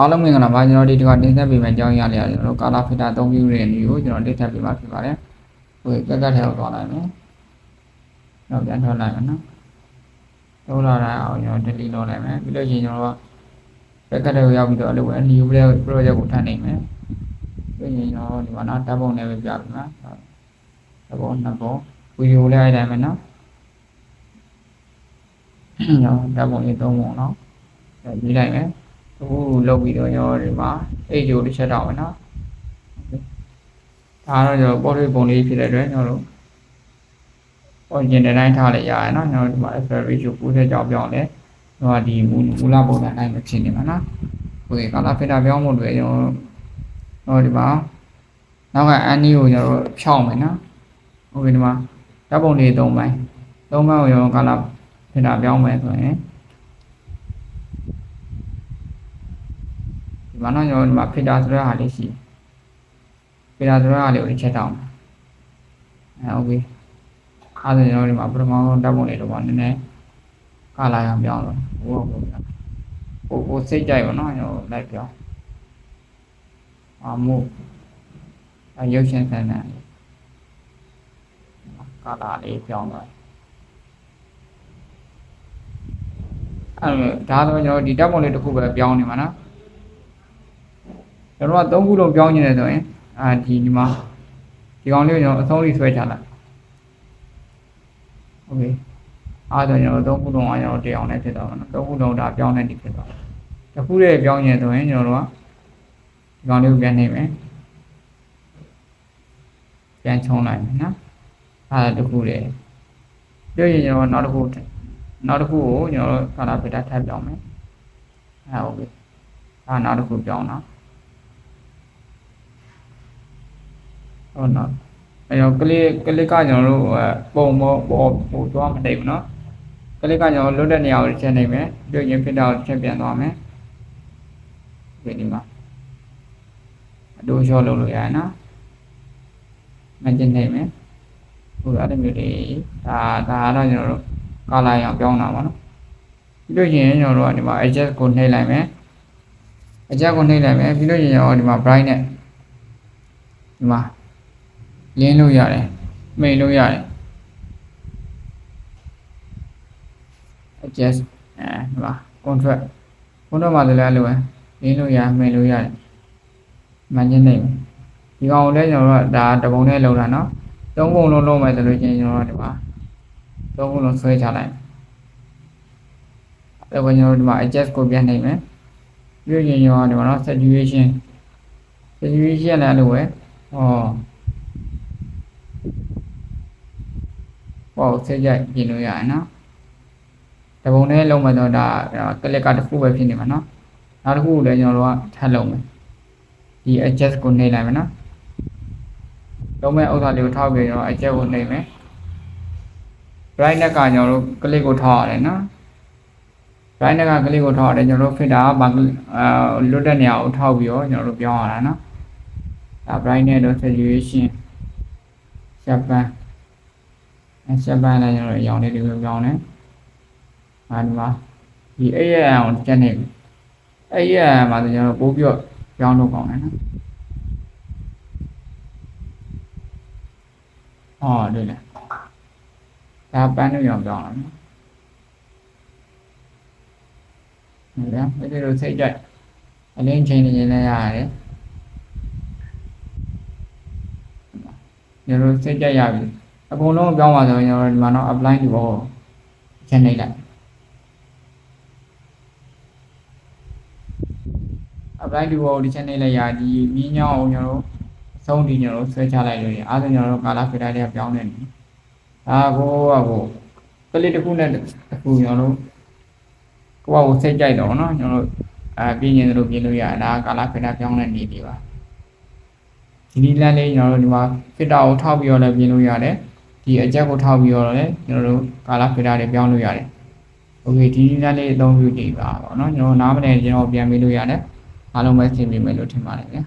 အားလုံးမင်္ဂလာပါကျွန်တော်ဒီတစ်ခါတင်ဆက်ပေးမယ့်အကြောင်းအရာလေးကကျွန်တော်တို့ကာလာဖီတာအသုံးပြုတဲ့နေကိုကျွန်တော်တင်ဆက်ပေးမှာဖြစ်ပါတယ်။ဟိုကက်ကက်ထဲကိုသွားလိုက်မယ်။တော့ပြန်ထွက်လိုက်မယ်နော်။ထုတ်လာတာအောင်ကျွန်တော် delete လုပ်လိုက်မယ်။ပြီးလို့ရှိရင်ကျွန်တော်ကကက်ကက်ထဲကိုရောက်ပြီးတော့အဲ့လိုပဲ new project ကိုထပ်နေမယ်။ပြီးရင်ကျွန်တော်ဒီမှာနော်ဓာတ်ပုံနဲ့ပဲပြပေးမှာ။ဓာတ်ပုံနှစ်ပုံဗီဒီယိုလည်းအဲ့တိုင်းပဲနော်။ကျွန်တော်ဓာတ်ပုံလေးသုံးပုံနော်။အဲ့ရေးလိုက်မယ်။ အခုလောက်ပြီးတော့ကျွန်တော်ဒီမှာအိတ်ဂျိုတစ်ချက်တောက်မယ်နော်ဒါကတော့ကျွန်တော် portrait ပုံလေးဖြစ်တဲ့အတွက်ကျွန်တော်တို့ origin တိုင်းထားလိုက်ရရနော်ကျွန်တော်ဒီမှာ aspect ratio 90ကြောင်းပြောင်းလဲကျွန်တော်ဒီမူလပုံစံတိုင်းပဲဖြစ်နေမှာနော်ဟိုကလာဖိတာပြောင်းဖို့တွေကျွန်တော်တော့ဒီမှာနောက်ကအန်နီကိုကျွန်တော်ဖြောင်းမယ်နော်ဟုတ်ကဲ့ဒီမှာဓာတ်ပုံလေး၃ပိုင်း၃ပိုင်းကိုကျွန်တော်ကလာဖိတာပြောင်းမယ်ဆိုရင် မှာတော့ကျွန်တော်ဒီမှာ filter ဆိုတဲ့ဟာလေးရှိ filter ဆိုတဲ့ဟာလေးကိုချက်တောင်းအဲ okay အားဆိုကျွန်တော်ဒီမှာပထမဆုံးတက်ပုံလေးတော့နည်းနည်းကလာရအောင်ပြောင်းတော့ဟုတ်ဟုတ်ဗျာကိုကိုစိတ်ကြိုက်ပါနော်ကျွန်တော်လိုက်ပြောင်းအမှုအရုပ်ရှင်ဆန်တဲ့ကလာလေးပြောင်းတော့အဲ့ဒါဆိုကျွန်တော်ဒီဓာတ်ပုံလေးတစ်ခုပဲပြောင်းနေမှာနော် ကျွန်တော်ကသုံးခုလုံးပြောင်းနေတယ်ဆိုရင်အာဒီဒီမှာဒီကောင်လေးကိုကျွန်တော်အဆုံးလေးဆွဲချလိုက်โอเคအားဆိုကျွန်တော်သုံးခုလုံးအားကျွန်တော်တည်အောင်လည်းဖြစ်သွားမှာနော်သုံးခုလုံးဒါပြောင်းနေပြီဖြစ်သွားတစ်ခုတည်းပြောင်းနေဆိုရင်ကျွန်တော်တို့ကဒီကောင်လေးကိုပြန်နှိပ်မယ်ပြန်ချုံလိုက်မယ်နော်အားတစ်ခုတည်းပြောရင်ကျွန်တော်နောက်တစ်ခုနောက်တစ်ခုကိုကျွန်တော်ကာလာဖီတာထပ်ပြောင်းမယ်အဲโอเคဒါနောက်တစ်ခုပြောင်းတော့ ဟုတ်နော်အဲတော့ကလစ်ကလစ်ကကျွန်တော်တို့ပုံပေါ်ပေါ်ဟိုသွားမတိတ်ဘူးနော်ကလစ်ကကျွန်တော်လွတ်တဲ့နေရာကိုချက်နေမယ်ပြုတ်ရင်ဖြစ်တာကိုချက်ပြန်သွားမယ်ဒီဒီမှာအတူလျှော့လုပ်လို့ရတယ်နော်မကျင်နေမယ်ဟိုအဲ့လိုမျိုးတွေဒါဒါကတော့ကျွန်တော်တို့ကာလာရအောင်ပြောင်းတာပါနော်ပြီးလို့ရှိရင်ကျွန်တော်တို့ကဒီမှာ adjust ကိုနှိပ်လိုက်မယ် adjust ကိုနှိပ်လိုက်မယ်ပြီးလို့ရှိရင်ကျွန်တော်ဒီမှာ bright နဲ့ဒီမှာ လင်းလို့ရတယ်မိန်လို့ရတယ် adjust အဲဒီမှာ contract contract မှာလည်းအဲ့လိုပဲလင်းလို့ရမိန်လို့ရတယ်မှန်ချင်းနေမယ်ဒီကောင်ကိုလည်းကျွန်တော်တို့ကဒါတပုံနဲ့လောက်တာเนาะသုံးပုံလုံးလုံးမယ်ဆိုလို့ချင်းကျွန်တော်တို့ဒီမှာသုံးပုံလုံးဆွဲချလိုက်အဲ့တော့ကျွန်တော်တို့ဒီမှာ adjust ကိုပြန်နိုင်မယ်ပြီးရင်ကျွန်တော်ဒီမှာเนาะ saturation saturation လည်းအဲ့လိုပဲဟော ပေါ့ဆက်ကြိုက်ပြင်လို့ရတယ်နော်တပုံနဲ့လုံးမယ်တော့ဒါကလစ်ကတစ်ခုပဲဖြစ်နေမှာနော်နောက်တစ်ခုကိုလည်းကျွန်တော်တို့ကထပ်လုံးမယ်ဒီ adjust ကိုနှိပ်လိုက်မယ်နော်လုံးမဲ့ဥစ္စာလေးကိုထောက်ပြီးတော့ adjust ကိုနှိပ်မယ် brightness ကကျွန်တော်တို့ကလစ်ကိုထောက်ရတယ်နော် brightness ကကလစ်ကိုထောက်ရတယ်ကျွန်တော်တို့ filter ကဘာအာလွတ်တဲ့နေရာကိုထောက်ပြီးတော့ကျွန်တော်တို့ပြောင်းရတာနော်ဒါ brightness တို့ saturation sharpen အ ချက်ပိုင်းလည်းကျွန်တော်ရောင်လေးတွေကိုပြောင်းတယ်။အဲဒီမှာဒီအဲ့ရအောင်ချက်နေပြီ။အဲ့ရမှာကျွန်တော်ပိုးပြတော့ပြောင်းလို့ကောင်းတယ်နော်။ဟောတွေ့လား။ဒါပန်းလို့ရောင်ပြောင်းလာနော်။ဟုတ်လား။ဒီလိုစိတ်ကြိုက်အလင်းချိန်နေနေလည်းရတယ်။ဒီလိုစိတ်ကြိုက်ရပြီ။ အကုန်လုံးပြောင်းပါဆိုရင်ကျွန်တော်ဒီမှာတော့ apply ဒီဘောချက်နေလိုက် apply ဒီဘောဒီချက်နေလိုက်ရဒီမြင်းညောင်းအောင်ကျွန်တော်တို့အဆုံးဒီကျွန်တော်တို့ဆွဲချလိုက်လို့ရအားလုံးကျွန်တော်တို့ကာလာဖီတာတွေကပြောင်းနေတယ်ဒါကိုကကိုကလစ်တစ်ခုနဲ့တစ်ခုကျွန်တော်တို့ကိုယ့်ဘာကိုစိတ်ကြိုက်တော့เนาะကျွန်တော်တို့အဲပြင်းရင်တို့ပြင်လို့ရဒါကာလာဖီတာပြောင်းတဲ့နေဒီပါဒီနီလန်းလေးကျွန်တော်တို့ဒီမှာဖစ်တာကိုထောက်ပြီးတော့လည်းပြင်လို့ရတယ် ဒီအကြက်ကိုထောက်ပြီးတော့လည်းကျွန်တော်တို့ကာလာဖီတာတွေပြောင်းလို့ရတယ်။ Okay ဒီနည်းလေးအသုံးပြုကြည့်ပါပေါ့နော်။ကျွန်တော်နားမလဲကျွန်တော်ပြန်ပေးလို့ရတယ်။အားလုံးပဲသင်ပေးမယ်လို့ထင်ပါတယ်ဗျာ။